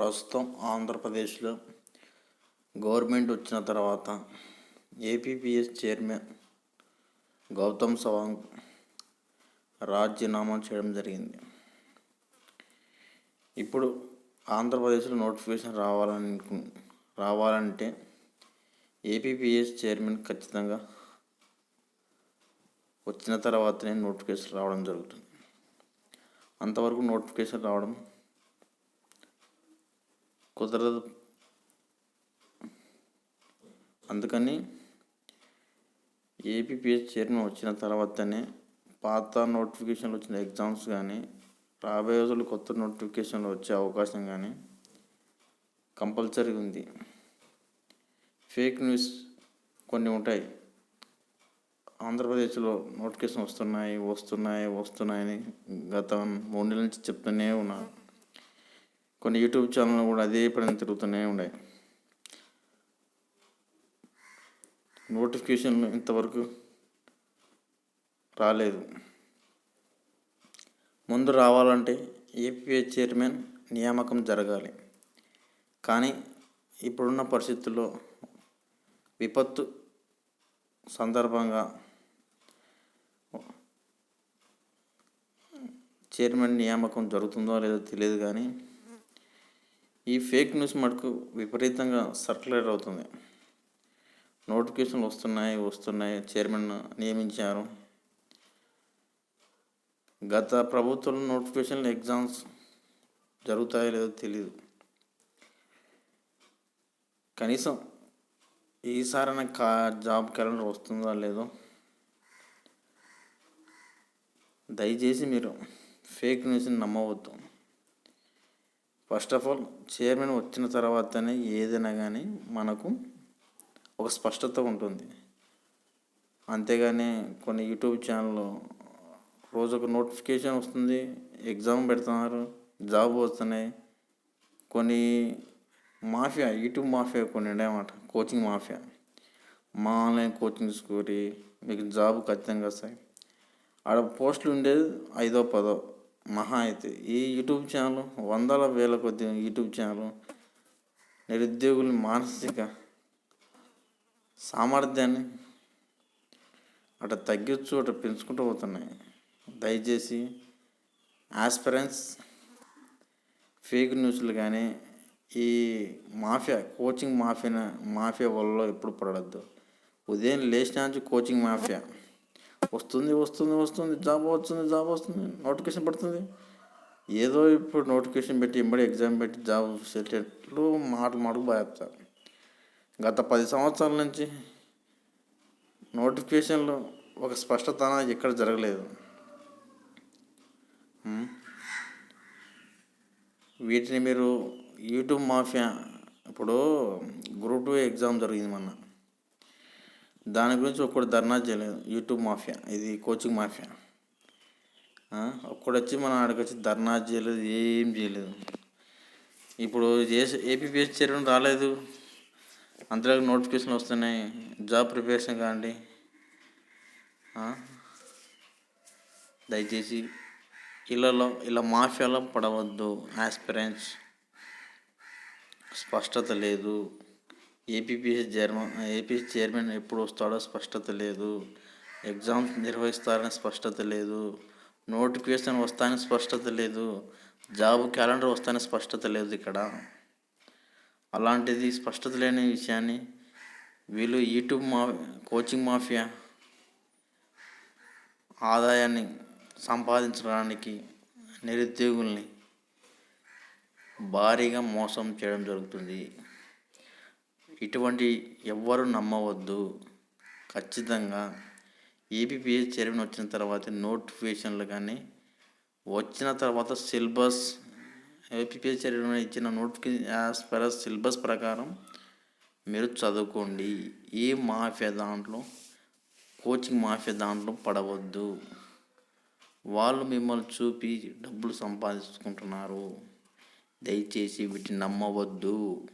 ప్రస్తుతం ఆంధ్రప్రదేశ్లో గవర్నమెంట్ వచ్చిన తర్వాత ఏపీపీఎస్ చైర్మన్ గౌతమ్ సవాంగ్ రాజీనామా చేయడం జరిగింది. ఇప్పుడు ఆంధ్రప్రదేశ్లో నోటిఫికేషన్ రావాలని రావాలంటే ఏపీపీఎస్ చైర్మన్ ఖచ్చితంగా వచ్చిన తర్వాతనే నోటిఫికేషన్ రావడం జరుగుతుంది. అంతవరకు నోటిఫికేషన్ రావడం కుదరదు. అందుకని ఏపీపీఎస్ చైర్మన్ వచ్చిన తర్వాతనే పాత నోటిఫికేషన్లు వచ్చిన ఎగ్జామ్స్ కానీ రాబోయే రోజులు కొత్త నోటిఫికేషన్లు వచ్చే అవకాశం కానీ కంపల్సరీ ఉంది. ఫేక్ న్యూస్ కొన్ని ఉంటాయి. ఆంధ్రప్రదేశ్లో నోటిఫికేషన్ వస్తున్నాయి వస్తున్నాయి వస్తున్నాయని గత మూడు నెలల నుంచి చెప్తూనే ఉన్నారు. కొన్ని యూట్యూబ్ ఛానల్ కూడా అదే పని తిరుగుతూనే ఉన్నాయి. నోటిఫికేషన్లు ఇంతవరకు రాలేదు. ముందు రావాలంటే ఏపీఏ చైర్మన్ నియామకం జరగాలి. కానీ ఇప్పుడున్న పరిస్థితుల్లో విపత్తు సందర్భంగా చైర్మన్ నియామకం జరుగుతుందో లేదో తెలియదు కానీ ఈ ఫేక్ న్యూస్ మటుకు విపరీతంగా సర్క్యులేట్ అవుతుంది. నోటిఫికేషన్లు వస్తున్నాయి వస్తున్నాయి. చైర్మన్ నియమించారు. గత ప్రభుత్వం నోటిఫికేషన్లు ఎగ్జామ్స్ జరుగుతాయో లేదో తెలియదు కనీసం ఈసారైనా కా జాబ్ క్యాలెండర్ వస్తుందా లేదో దయచేసి మీరు ఫేక్ న్యూస్ని నమ్మవద్దు. ఫస్ట్ ఆఫ్ ఆల్ చైర్మన్ వచ్చిన తర్వాతనే ఏదైనా కానీ మనకు ఒక స్పష్టత ఉంటుంది. అంతేగాని కొన్ని యూట్యూబ్ ఛానల్లో రోజు ఒక నోటిఫికేషన్ వస్తుంది ఎగ్జామ్ పెడుతున్నారు జాబ్ వస్తున్నాయి. కొన్ని మాఫియా యూట్యూబ్ మాఫియా కొన్ని ఉన్నాయన్నమాట కోచింగ్ మాఫియా. మా ఆన్లైన్ కోచింగ్ స్కూరి మీకు జాబ్ ఖచ్చితంగా వస్తాయి. ఆడ పోస్టులు ఉండేది ఐదో పదో. మహా అయితే. ఈ యూట్యూబ్ ఛానల్ వందల వేల కొద్ది యూట్యూబ్ ఛానల్ నిరుద్యోగుల మానసిక సామర్థ్యాన్ని అటు తగ్గించు అటు పెంచుకుంటూ పోతున్నాయి. దయచేసి ఆస్పిరెన్స్ ఫేక్ న్యూస్లు కానీ ఈ మాఫియా కోచింగ్ మాఫియా మాఫియా వల్ల ఎప్పుడు పడద్దు. ఉదయం లేచిన కోచింగ్ మాఫియా. వస్తుంది వస్తుంది వస్తుంది జాబ్ వస్తుంది జాబ్ వస్తుంది నోటిఫికేషన్ పడుతుంది. ఏదో ఇప్పుడు నోటిఫికేషన్ పెట్టి ఎంబడి ఎగ్జామ్ పెట్టి జాబ్ సెటిల్ మాటలు మాటలు భయపడతారు గత పది సంవత్సరాల నుంచి నోటిఫికేషన్లు ఒక స్పష్టత ఎక్కడ జరగలేదు. వీటిని మీరు యూట్యూబ్ మాఫియా ఇప్పుడు గ్రూప్ టూ ఎగ్జామ్ జరిగింది మొన్న. దాని గురించి ఒక్కడు ధర్నా చేయలేదు. YouTube mafia. ఇది కోచింగ్ మాఫియా. ఒక్కడొచ్చి మన ఆడికి వచ్చి ధర్నా చేయలేదు ఏం చేయలేదు. ఇప్పుడు చేసి ఏపీపీఎస్ చైర్మన్ రాలేదు. అంతలోకి నోటిఫికేషన్ వస్తున్నాయి. జాబ్ ప్రిపరేషన్ కాండి. దయచేసి ఇళ్ళలో ఇలా మాఫియాలో పడవద్దు. ఆస్పిరెంట్స్ స్పష్టత లేదు. ఏపీపీఎస్ చైర్మన్ ఏపీఎస్ చైర్మన్ ఎప్పుడు వస్తాడో స్పష్టత లేదు. ఎగ్జామ్స్ నిర్వహిస్తారని స్పష్టత లేదు. నోటిఫికేషన్ వస్తాయని స్పష్టత లేదు. జాబ్ క్యాలెండర్ వస్తాయని స్పష్టత లేదు ఇక్కడ. అలాంటిది స్పష్టత లేని విషయాన్ని వీళ్ళు యూట్యూబ్ మా కోచింగ్ మాఫియా ఆదాయాన్ని సంపాదించడానికి నిరుద్యోగుల్ని భారీగా మోసం చేయడం జరుగుతుంది. ఇటువంటి ఎవ్వరు నమ్మవద్దు. ఖచ్చితంగా ఏపీపీఎస్ చైర్మన్ వచ్చిన తర్వాత నోటిఫికేషన్లు కానీ వచ్చిన తర్వాత సిలబస్ ఏపీపీఎస్ చైర్మన్ ఇచ్చిన నోటిఫికేషన్ యాజ్ పర్ సిలబస్ ప్రకారం మీరు చదువుకోండి. ఏ మాఫియా దాంట్లో కోచింగ్ మాఫియా దాంట్లో పడవద్దు. వాళ్ళు మిమ్మల్ని చూపి డబ్బులు సంపాదించుకుంటున్నారు. దయచేసి వీటిని నమ్మవద్దు.